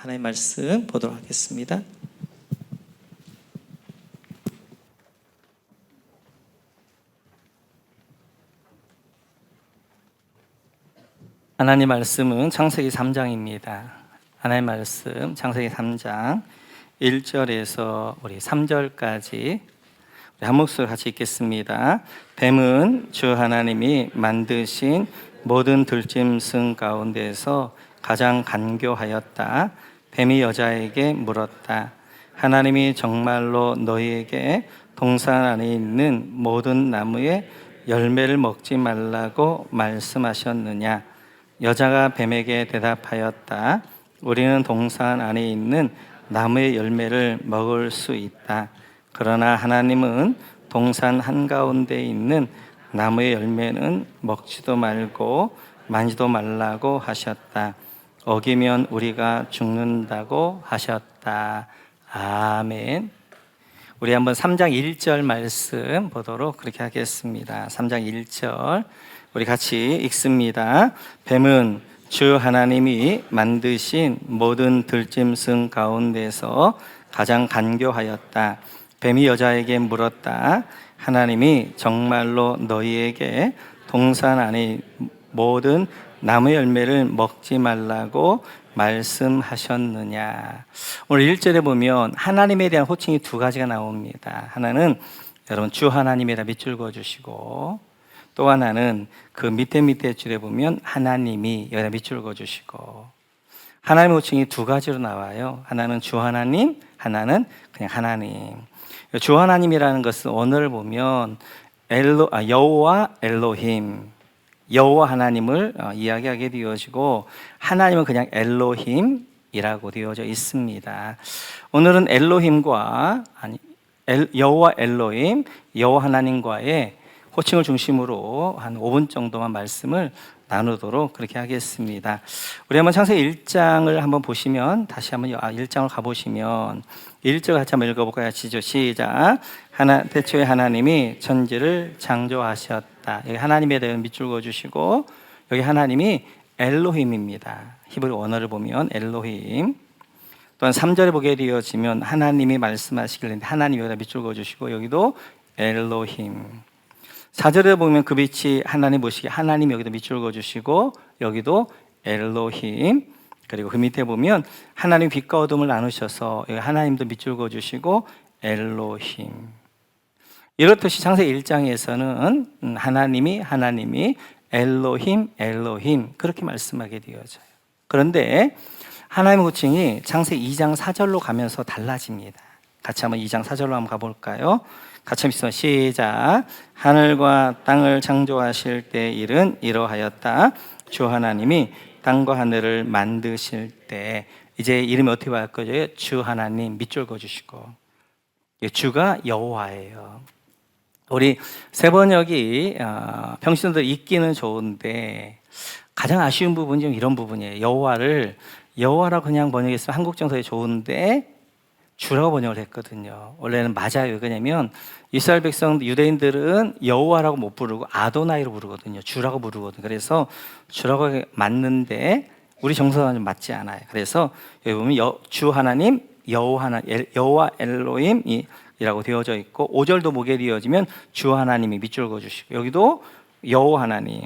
하나님 말씀 보도록 하겠습니다. 하나님 말씀은 창세기 3장입니다. 하나님 말씀 창세기 3장 1절에서 우리 3절까지 우리 한 목소리 같이 읽겠습니다. 뱀은 주 하나님이 만드신 모든 들짐승 가운데서 가장 간교하였다. 뱀이 여자에게 물었다. 하나님이 정말로 너희에게 동산 안에 있는 모든 나무의 열매를 먹지 말라고 말씀하셨느냐? 여자가 뱀에게 대답하였다. 우리는 동산 안에 있는 나무의 열매를 먹을 수 있다. 그러나 하나님은 동산 한가운데 있는 나무의 열매는 먹지도 말고 만지도 말라고 하셨다. 어기면 우리가 죽는다고 하셨다. 아멘. 우리 한번 3장 1절 말씀 보도록 그렇게 하겠습니다. 3장 1절. 우리 같이 읽습니다. 뱀은 주 하나님이 만드신 모든 들짐승 가운데서 가장 간교하였다. 뱀이 여자에게 물었다. 하나님이 정말로 너희에게 동산 안에 모든 나무 열매를 먹지 말라고 말씀하셨느냐. 오늘 1절에 보면 하나님에 대한 호칭이 두 가지가 나옵니다. 하나는 여러분 주 하나님이라 밑줄 그어 주시고 또 하나는 그 밑에 밑에 줄에 보면 하나님이 여기다 밑줄 그어 주시고 하나님의 호칭이 두 가지로 나와요. 하나는 주 하나님, 하나는 그냥 하나님. 주 하나님이라는 것은 오늘 보면 엘로 아, 여호와 엘로힘 여호와 하나님을 어, 이야기하게 되어지고 하나님은 그냥 엘로힘이라고 되어져 있습니다. 오늘은 엘로힘과 아니 엘, 여호와 엘로힘 여호와 하나님과의 호칭을 중심으로 한 5분 정도만 말씀을 나누도록 그렇게 하겠습니다. 우리 한번 창세기 1장을 한번 보시면 다시 한번 아, 1장을 가 보시면 1절 같이 한번 읽어볼까요? 시죠 시작. 하나 대초에 하나님이 천지를 창조하셨다. 여기 하나님에 대한 밑줄 그어 주시고 여기 하나님이 엘로힘입니다. 히브리 원어를 보면 엘로힘. 또한 3절에 보게 되어지면 하나님이 말씀하시길 하나님 여기다 밑줄 그어 주시고 여기도 엘로힘. 4절에 보면 그 빛이 하나님 보시기 하나님 여기도 밑줄 그어 주시고 여기도 엘로힘 그리고 그 밑에 보면 하나님 빛과 어둠을 나누셔서 하나님도 밑줄 그어 주시고 엘로힘 이렇듯이 창세기 1장에서는 하나님이 하나님이 엘로힘 엘로힘 그렇게 말씀하게 되어져요. 그런데 하나님의 호칭이 창세기 2장 4절로 가면서 달라집니다. 같이 한번 2장 4절로 한번 가볼까요? 같이 한번 시작. 하늘과 땅을 창조하실 때 일은 이러하였다. 주 하나님이 땅과 하늘을 만드실 때 이제 이름이 어떻게 바꿔져요? 주 하나님 밑줄 그어주시고 주가 여호와예요. 우리 세 번역이 어, 평신도들 읽기는 좋은데 가장 아쉬운 부분이 좀 이런 부분이에요. 여호와를 여호와라 그냥 번역했으면 한국 정서에 좋은데 주라고 번역을 했거든요. 원래는 맞아요. 왜냐면 이스라엘 백성 유대인들은 여호와라고 못 부르고 아도나이로 부르거든요. 주라고 부르거든요. 그래서 주라고 맞는데 우리 정서가 좀 맞지 않아요. 그래서 여기 보면 여, 주 하나님 여호와 하나 여호와 엘로힘이라고 되어져 있고 5절도 보게 되어지면 주 하나님이 밑줄 그어 주시고 여기도 여호와 하나님.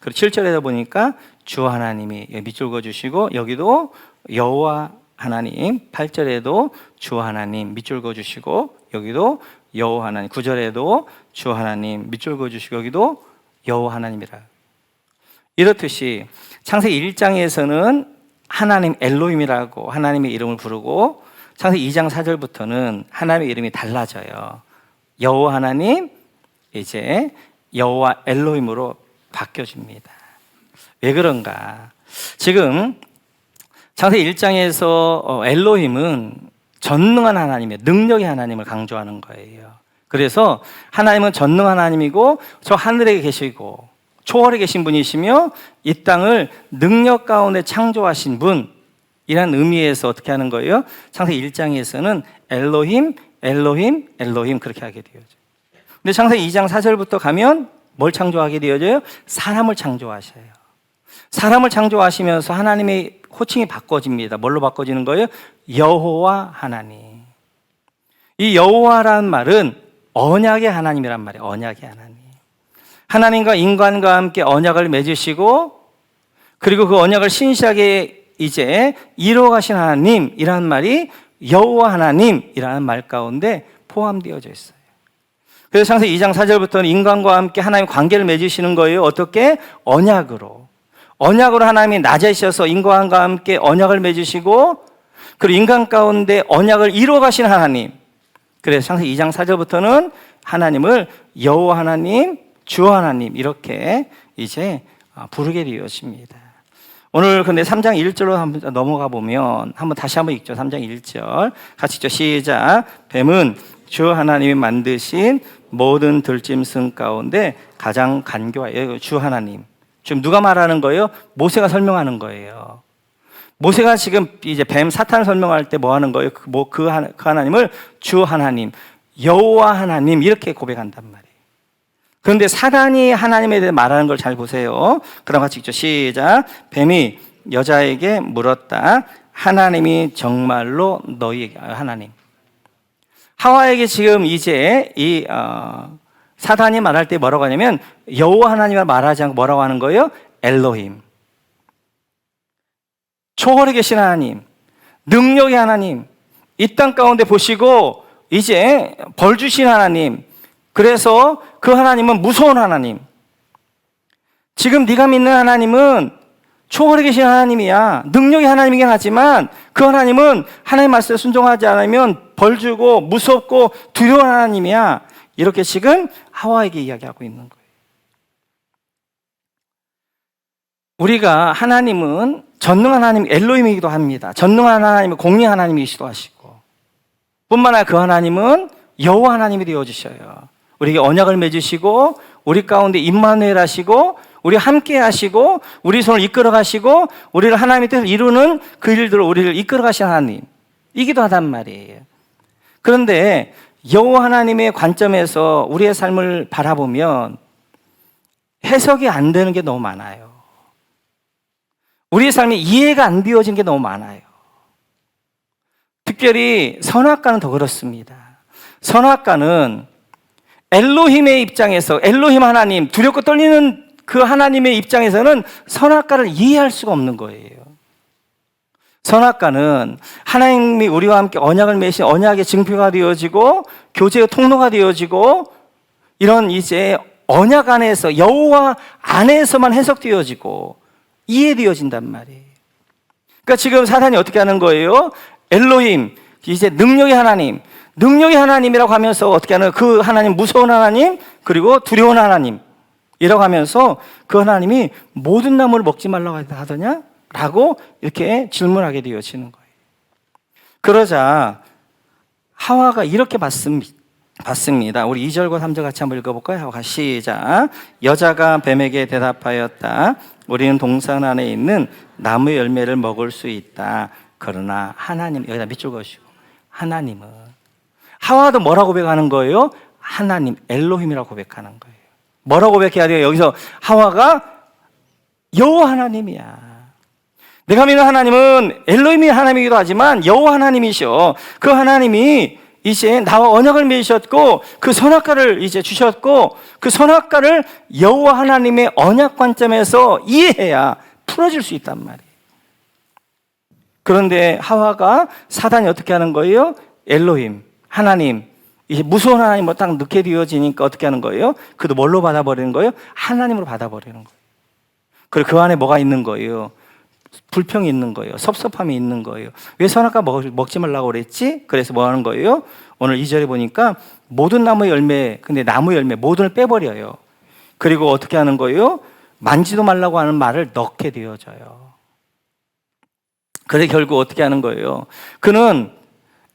그리고 7절에다 보니까 주 하나님이 밑줄 그어 주시고 여기도 여호와 하나님 8절에도 주 하나님 밑줄 그어 주시고 여기도 여호와 하나님 9절에도 주 하나님 밑줄 그어 주시고 여기도 여호와 하나님이라. 이렇듯이 창세기 1장에서는 하나님 엘로힘이라고 하나님의 이름을 부르고 창세기 2장 4절부터는 하나님의 이름이 달라져요. 여호와 하나님 이제 여호와 엘로힘으로 바뀌어집니다. 왜 그런가? 지금 창세기 1장에서 엘로힘은 전능한 하나님의 능력의 하나님을 강조하는 거예요. 그래서 하나님은 전능한 하나님이고 저 하늘에 계시고 초월에 계신 분이시며 이 땅을 능력 가운데 창조하신 분이라는 의미에서 어떻게 하는 거예요? 창세기 1장에서는 엘로힘, 엘로힘, 엘로힘 그렇게 하게 되어져요. 근데 창세기 2장 4절부터 가면 뭘 창조하게 되어져요? 사람을 창조하셔요. 사람을 창조하시면서 하나님의 호칭이 바꿔집니다. 뭘로 바꿔지는 거예요? 여호와 하나님. 이 여호와라는 말은 언약의 하나님이란 말이에요. 언약의 하나님. 하나님과 인간과 함께 언약을 맺으시고 그리고 그 언약을 신실하게 이제 이루어 가신 하나님이라는 말이 여호와 하나님이라는 말 가운데 포함되어져 있어요. 그래서 창세기 2장 4절부터는 인간과 함께 하나님 관계를 맺으시는 거예요. 어떻게? 언약으로. 언약으로 하나님이 낮아지셔서 인간과 함께 언약을 맺으시고 그리고 인간 가운데 언약을 이루어 가신 하나님. 그래서 창세기 2장 4절부터는 하나님을 여호와 하나님, 주 하나님 이렇게 이제 부르게 되었습니다. 오늘 근데 3장 1절로 한번 넘어가 보면 한번 다시 한번 읽죠. 3장 1절. 같이 읽죠. 시작. 뱀은 주 하나님이 만드신 모든 들짐승 가운데 가장 간교하여 주 하나님. 지금 누가 말하는 거예요? 모세가 설명하는 거예요. 모세가 지금 이제 뱀 사탄을 설명할 때 뭐 하는 거예요? 그, 뭐, 그, 그 하나님을 주 하나님, 여호와 하나님 이렇게 고백한단 말이에요. 그런데 사단이 하나님에 대해 말하는 걸 잘 보세요. 그럼 같이 읽죠. 시작. 뱀이 여자에게 물었다. 하나님이 정말로 너희에게 아, 하나님. 하와에게 지금 이제 이 어, 사단이 말할 때 뭐라고 하냐면 여호와 하나님을 말하지 않고 뭐라고 하는 거예요? 엘로힘. 초월에 계신 하나님, 능력의 하나님, 이 땅 가운데 보시고 이제 벌 주신 하나님. 그래서 그 하나님은 무서운 하나님. 지금 네가 믿는 하나님은 초월에 계신 하나님이야. 능력의 하나님이긴 하지만 그 하나님은 하나님 말씀에 순종하지 않으면 벌 주고 무섭고 두려운 하나님이야. 이렇게 지금 하와에게 이야기하고 있는 거예요. 우리가 하나님은 전능한 하나님 엘로힘이기도 합니다. 전능한 하나님은 공리 하나님이시기도 하시고 뿐만 아니라 그 하나님은 여호와 하나님이 되어 주셔요. 우리에게 언약을 맺으시고 우리 가운데 임마누엘 하시고 우리 함께 하시고 우리 손을 이끌어 가시고 우리를 하나님의 뜻을 이루는 그 일들을 우리를 이끌어 가신 하나님 이기도 하단 말이에요. 그런데 여호와 하나님의 관점에서 우리의 삶을 바라보면 해석이 안 되는 게 너무 많아요. 우리의 삶이 이해가 안 되어진 게 너무 많아요. 특별히 선악과는 더 그렇습니다. 선악과는 엘로힘의 입장에서 엘로힘 하나님 두렵고 떨리는 그 하나님의 입장에서는 선악과를 이해할 수가 없는 거예요. 선악과는 하나님이 우리와 함께 언약을 맺으신 언약의 증표가 되어지고 교제의 통로가 되어지고 이런 이제 언약 안에서 여호와 안에서만 해석되어지고 이해되어진단 말이에요. 그러니까 지금 사탄이 어떻게 하는 거예요? 엘로힘 이제 능력의 하나님, 능력의 하나님이라고 하면서 어떻게 하는 그 하나님 무서운 하나님 그리고 두려운 하나님 이라고 하면서 그 하나님이 모든 나무를 먹지 말라고 하더냐? 라고 이렇게 질문하게 되어지는 거예요. 그러자 하와가 이렇게. 받습니다. 우리 2절과 3절 같이 한번 읽어볼까요? 시작. 여자가 뱀에게 대답하였다. 우리는 동산 안에 있는 나무 열매를 먹을 수 있다. 그러나 하나님, 여기다 밑줄 것이고, 하나님은. 하와도 뭐라고 고백하는 거예요? 하나님, 엘로힘이라고 고백하는 거예요. 뭐라고 고백해야 돼요? 여기서 하와가 여호와 하나님이야. 내가 믿는 하나님은 엘로힘이 하나님이기도 하지만 여호와 하나님이셔. 그 하나님이 이제 나와 언약을 맺으셨고 그 선악과를 이제 주셨고 그 선악과를 여호와 하나님의 언약 관점에서 이해해야 풀어질 수 있단 말이에요. 그런데 하와가 사단이 어떻게 하는 거예요? 엘로힘 하나님 이제 무서운 하나님으로 딱 넣게 되어지니까 어떻게 하는 거예요? 그도 뭘로 받아버리는 거예요? 하나님으로 받아버리는 거예요. 그리고 그 안에 뭐가 있는 거예요? 불평이 있는 거예요. 섭섭함이 있는 거예요. 왜 선악과 먹, 지 말라고 그랬지? 그래서 뭐 하는 거예요? 오늘 2절에 보니까 모든 나무 열매, 근데 나무 열매 모든을 빼버려요. 그리고 어떻게 하는 거예요? 만지도 말라고 하는 말을 넣게 되어져요. 그래 결국 어떻게 하는 거예요? 그는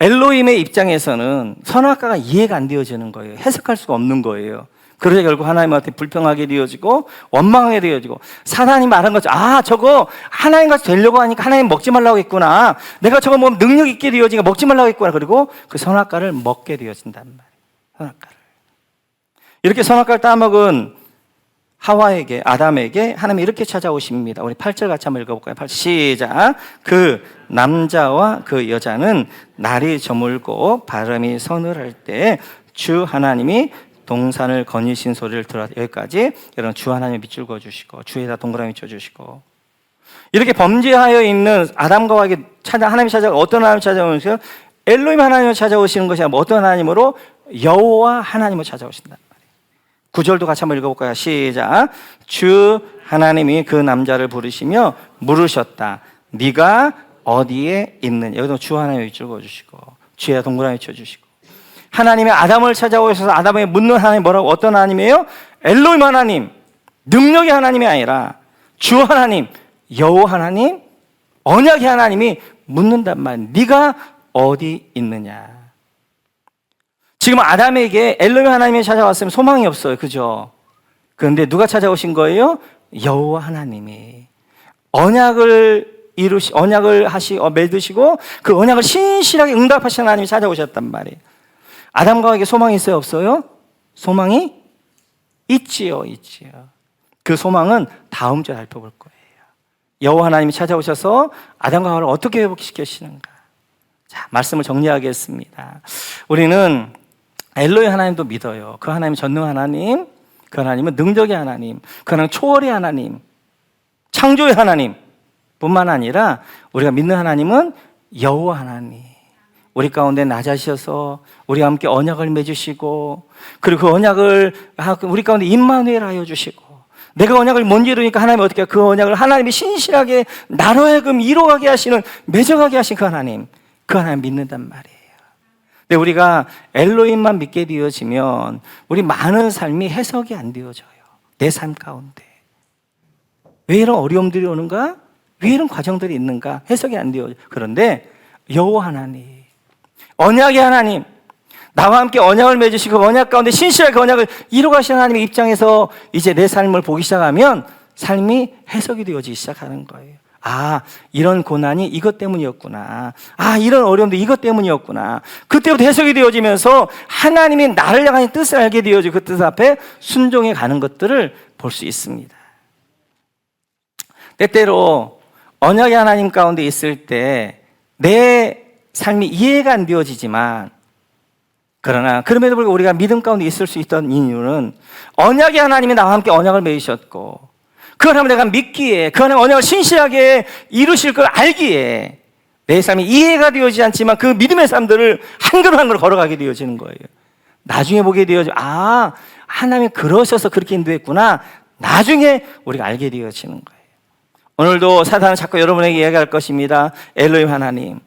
엘로힘의 입장에서는 선악과가 이해가 안 되어지는 거예요. 해석할 수가 없는 거예요. 그러자 결국 하나님한테 불평하게 되어지고 원망하게 되어지고 사단이 말한 거죠. 아 저거 하나님 같이 되려고 하니까 하나님 먹지 말라고 했구나. 내가 저거 뭐 능력 있게 되어지니까 먹지 말라고 했구나. 그리고 그 선악과를 먹게 되어진단 말이에요. 선악과를. 이렇게 선악과를 따먹은 하와에게 아담에게 하나님이 이렇게 찾아오십니다. 우리 8절 같이 한번 읽어볼까요? 8절 시작. 그 남자와 그 여자는 날이 저물고 바람이 서늘할 때 주 하나님이 동산을 거니신 소리를 들어 여기까지 여러분 주 하나님의 밑줄 그어주시고 주에다 동그라미 쳐주시고 이렇게 범죄하여 있는 아담과 하게 찾아 하나님 찾아 어떤 하나님 찾아오시요 엘로임 하나님을 찾아오시는 것이 아니라 어떤 하나님으로 여호와 하나님을 찾아오신다. 구절도 같이 한번 읽어볼까요? 시작. 주 하나님이 그 남자를 부르시며 물으셨다. 네가 어디에 있느냐? 여기도 주 하나님을 읽어주시고 주에 동그라미 쳐주시고 하나님의 아담을 찾아오셔서 아담에게 묻는 하나님 뭐라고 어떤 하나님이에요? 엘로임 하나님 능력의 하나님이 아니라 주 하나님 여호 하나님 언약의 하나님이 묻는단 말. 네가 어디 있느냐? 지금 아담에게 엘로임 하나님이 찾아왔으면 소망이 없어요. 그죠? 그런데 누가 찾아오신 거예요? 여호와 하나님이 언약을 이루시 언약을 하시 어, 맺으시고 그 언약을 신실하게 응답하시는 하나님이 찾아오셨단 말이에요. 아담과에게 소망이 있어요, 없어요? 소망이 있지요, 있지요. 그 소망은 다음 주에 살펴볼 거예요. 여호와 하나님이 찾아오셔서 아담과 하와를 어떻게 회복시키시는가? 자, 말씀을 정리하겠습니다. 우리는 엘로의 하나님도 믿어요. 그 하나님 전능 하나님, 그 하나님은 능력의 하나님, 그 하나님 초월의 하나님, 창조의 하나님 뿐만 아니라 우리가 믿는 하나님은 여호와 하나님. 우리 가운데 낮아셔서 우리와 함께 언약을 맺으시고 그리고 그 언약을 우리 가운데 임마누엘 하여 주시고 내가 언약을 못 이루니까 하나님이 어떻게? 그 언약을 하나님이 신실하게 나로 하여금 이루어가게 하시는 맺어가게 하신 그 하나님 그 하나님 믿는단 말이에요. 근데 우리가 엘로힘만 믿게 되어지면 우리 많은 삶이 해석이 안 되어져요. 내 삶 가운데. 왜 이런 어려움들이 오는가? 왜 이런 과정들이 있는가? 해석이 안 되어져. 그런데 여호와 하나님, 언약의 하나님, 나와 함께 언약을 맺으시고 언약 가운데 신실하게 언약을 이루가시는 하나님의 입장에서 이제 내 삶을 보기 시작하면 삶이 해석이 되어지기 시작하는 거예요. 아, 이런 고난이 이것 때문이었구나. 아, 이런 어려움도 이것 때문이었구나. 그때부터 해석이 되어지면서 하나님이 나를 향한 뜻을 알게 되어지고 그 뜻 앞에 순종해 가는 것들을 볼 수 있습니다. 때때로 언약의 하나님 가운데 있을 때 내 삶이 이해가 안 되어지지만 그러나 그럼에도 불구하고 우리가 믿음 가운데 있을 수 있던 이유는 언약의 하나님이 나와 함께 언약을 맺으셨고 그 하나님을 내가 믿기에 그 하나님 언약을 신실하게 이루실 걸 알기에 내 삶이 이해가 되어지지 않지만 그 믿음의 삶들을 한 걸음 한 걸음 걸어가게 되어지는 거예요. 나중에 보게 되어져 아 하나님이 그러셔서 그렇게 인도했구나. 나중에 우리가 알게 되어지는 거예요. 오늘도 사단은 자꾸 여러분에게 이야기할 것입니다. 엘로임 하나님.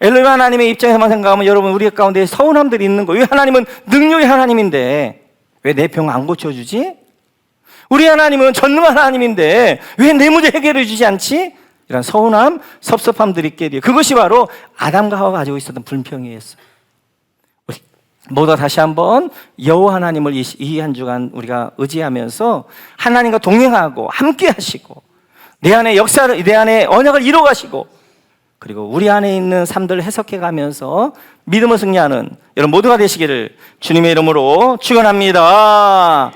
엘로임 하나님의 입장에서만 생각하면 여러분 우리 가운데 서운함들이 있는 거예요. 왜 하나님은 능력의 하나님인데 왜 내 병 안 고쳐주지? 우리 하나님은 전능한 하나님인데 왜 내 문제 해결해 주지 않지? 이런 서운함, 섭섭함들이 있게. 그것이 바로 아담과 하와가 가지고 있었던 불평이었어요. 모두 다시 한번 여호와 하나님을 이 한 주간 우리가 의지하면서 하나님과 동행하고 함께 하시고 내 안에 역사를 내 안에 언약을 이루어 가시고 그리고 우리 안에 있는 삶들을 해석해 가면서 믿음을 승리하는 여러분 모두가 되시기를 주님의 이름으로 축원합니다.